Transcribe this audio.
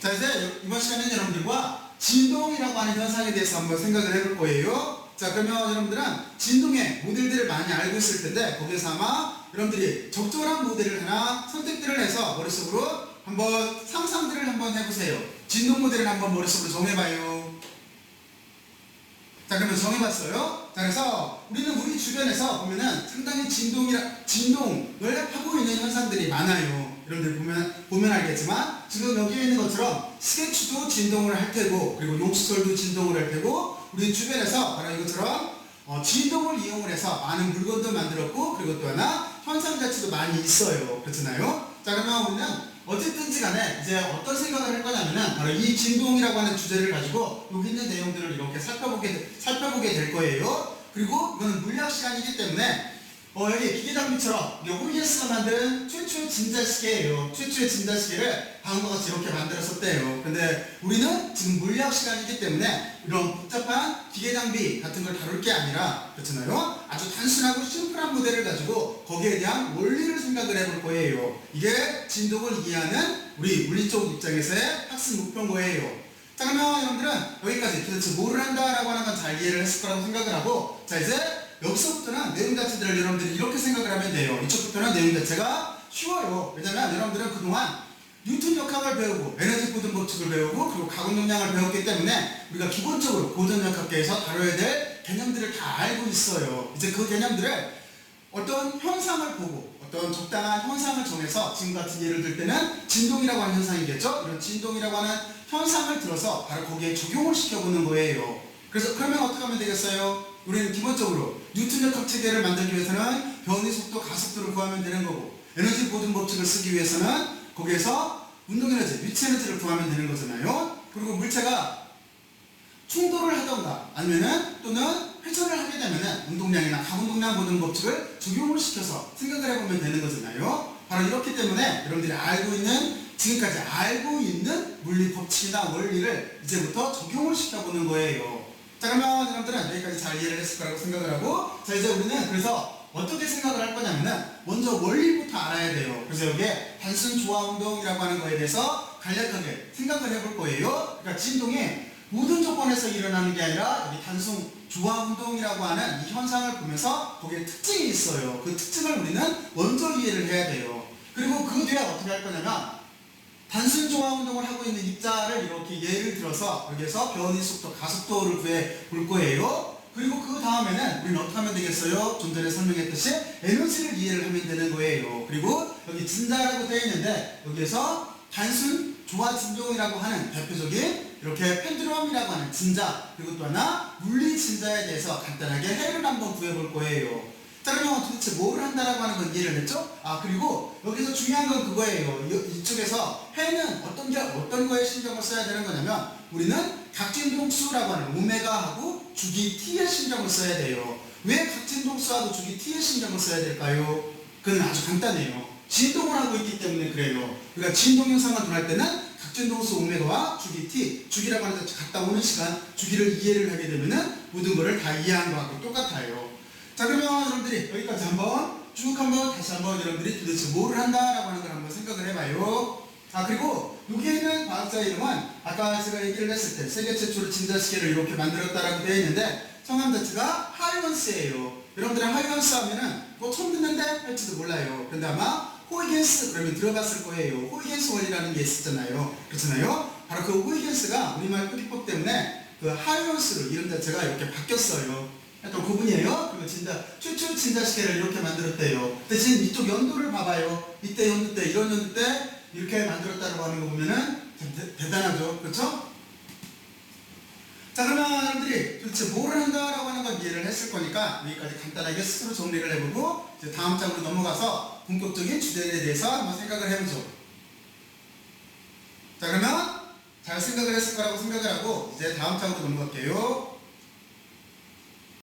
자 이제 이번 시간에는 여러분들과 진동이라고 하는 현상에 대해서 한번 생각을 해볼 거예요. 자 그러면 여러분들은 진동의 모델들을 많이 알고 있을 텐데 거기서 아마 여러분들이 적절한 모델을 하나 선택들을 해서 머릿속으로 한번 상상들을 한번 해보세요. 진동 모델을 한번 머릿속으로 정해봐요. 자 그러면 정해봤어요. 자 그래서 우리는 우리 주변에서 보면은 상당히 진동이라 진동을 하고 있는 현상들이 많아요. 여러분들 보면 보면 알겠지만 지금 여기에 있는 것처럼 스케치도 진동을 할 테고 그리고 용수철도 진동을 할 테고 우리 주변에서 바로 이것처럼 어, 진동을 이용을 해서 많은 물건도 만들었고 그리고 또 하나 현상 자체도 많이 있어요. 그렇잖아요. 자 그러면 우리는 어쨌든지 간에 이제 어떤 생각을 할 거냐면은 바로 이 진동이라고 하는 주제를 가지고 여기 있는 내용들을 이렇게 살펴보게 되- 살펴보게 될 거예요. 그리고 이거는 물리학 시간이기 때문에 어, 여기 기계 장비처럼 호이에스가 만든 최초의 진자시계예요. 최초의 진자시계를 다음과 같이 이렇게 만들었었대요. 근데 우리는 지금 물리학 시간이기 때문에 이런 복잡한 기계 장비 같은 걸 다룰 게 아니라 그렇잖아요. 아주 단순하고 심플한 모델을 가지고 거기에 대한 원리를 생각을 해볼 거예요. 이게 진동을 이해하는 우리 물리 쪽 입장에서의 학습 목표인 거예요. 자 그러면 여러분들은 여기까지 도대체 뭐를 한다라고 하는 건 잘 이해를 했을 거라고 생각을 하고 자 이제 여기서부터는 내용 자체들을 여러분들이 이렇게 생각을 하면 돼요. 이쪽부터는 내용 자체가 쉬워요. 왜냐면 여러분들은 그동안 뉴턴 역학을 배우고 에너지 보존 법칙을 배우고 그리고 가공 용량을 배웠기 때문에 우리가 기본적으로 고전역학계에서 다뤄야 될 개념들을 다 알고 있어요. 이제 그 개념들을 어떤 현상을 보고 어떤 적당한 현상을 정해서 지금 같은 예를 들 때는 진동이라고 하는 현상이겠죠. 이런 진동이라고 하는 현상을 들어서 바로 거기에 적용을 시켜보는 거예요. 그래서 그러면 어떻게 하면 되겠어요? 우리는 기본적으로 뉴턴역학 체계를 만들기 위해서는 변의 속도, 가속도를 구하면 되는 거고 에너지 보존 법칙을 쓰기 위해서는 거기에서 운동 에너지, 위치 에너지를 구하면 되는 거잖아요. 그리고 물체가 충돌을 하던가 아니면은 또는 회전을 하게 되면은 운동량이나 가운동량 보존 법칙을 적용을 시켜서 생각을 해보면 되는 거잖아요. 바로 이렇기 때문에 여러분들이 알고 있는 지금까지 알고 있는 물리 법칙이나 원리를 이제부터 적용을 시켜보는 거예요. 자 그러면 여러분들은 여기까지 잘 이해를 했을 거라고 생각을 하고 자 이제 우리는 그래서 어떻게 생각을 할 거냐면은 먼저 원리부터 알아야 돼요. 그래서 여기에 단순 조화 운동이라고 하는 거에 대해서 간략하게 생각을 해볼 거예요. 그러니까 진동이 모든 조건에서 일어나는 게 아니라 여기 단순 조화 운동이라고 하는 이 현상을 보면서 거기에 특징이 있어요. 그 특징을 우리는 먼저 이해를 해야 돼요. 그리고 그 뒤에 어떻게 할 거냐면 단순 조화 운동을 하고 있는 입자를 이렇게 예를 들어서 여기에서 변이 속도, 가속도를 구해 볼 거예요. 그리고 그 다음에는 우리는 어떻게 하면 되겠어요? 좀 전에 설명했듯이 에너지를 이해를 하면 되는 거예요. 그리고 여기 진자라고 되어 있는데 여기에서 단순 조화 진동이라고 하는 대표적인 이렇게 펜드럼이라고 하는 진자 그리고 또 하나 물리 진자에 대해서 간단하게 해를 한번 구해 볼 거예요. 자 그러면 도대체 뭐를 한다라고 하는 건 이해를 했죠? 아 그리고 여기서 중요한 건 그거예요. 이, 이쪽에서 해는 어떤 게 어떤 거에 신경을 써야 되는 거냐면 우리는 각진 동수라고 하는 오메가하고 주기 t에 신경을 써야 돼요. 왜 각진 동수하고 주기 t에 신경을 써야 될까요? 그건 아주 간단해요. 진동을 하고 있기 때문에 그래요. 그러니까 진동 현상을 도할 때는 각진동수 오메가와 주기 t, 주기라고 하는 것 갔다 오는 시간, 주기를 이해를 하게 되면은 모든 거를 다 이해한 거하고 똑같아요. 자 그러면 여러분들이 여기까지 한번 쭉 한번 다시 한번 여러분들이 도대체 뭐를 한다라고 하는 걸 한번 생각을 해봐요. 아 그리고 여기에 있는 과학자 이름은 아까 제가 얘기를 했을 때 세계 최초로 진자시계를 이렇게 만들었다라고 되어 있는데 성함 자체가 하이건스예요. 여러분들은 하이건스 하면은 뭐 처음 듣는데 할지도 몰라요. 근데 아마 호이겐스 그러면 들어봤을 거예요. 호이겐스 원리라는 게 있었잖아요. 그렇잖아요. 바로 그 호이겐스가 우리말 표기법 때문에 그 하이건스로 이름 자체가 이렇게 바뀌었어요. 약간 그분이에요. 그리고 진짜 최초 진자시계를 이렇게 만들었대요. 대신 이쪽 연도를 봐봐요. 이때 연도 때 이런 연도 때 이렇게 만들었다고 하는 거 보면은 참 대, 대단하죠. 그렇죠? 자 그러면 여러분들이 도대체 뭐를 한다라고 하는 건 이해를 했을 거니까 여기까지 간단하게 스스로 정리를 해보고 이제 다음 장으로 넘어가서 본격적인 주제에 대해서 한번 생각을 해보죠. 자 그러면 잘 생각을 했을 거라고 생각을 하고 이제 다음 장으로 넘어갈게요.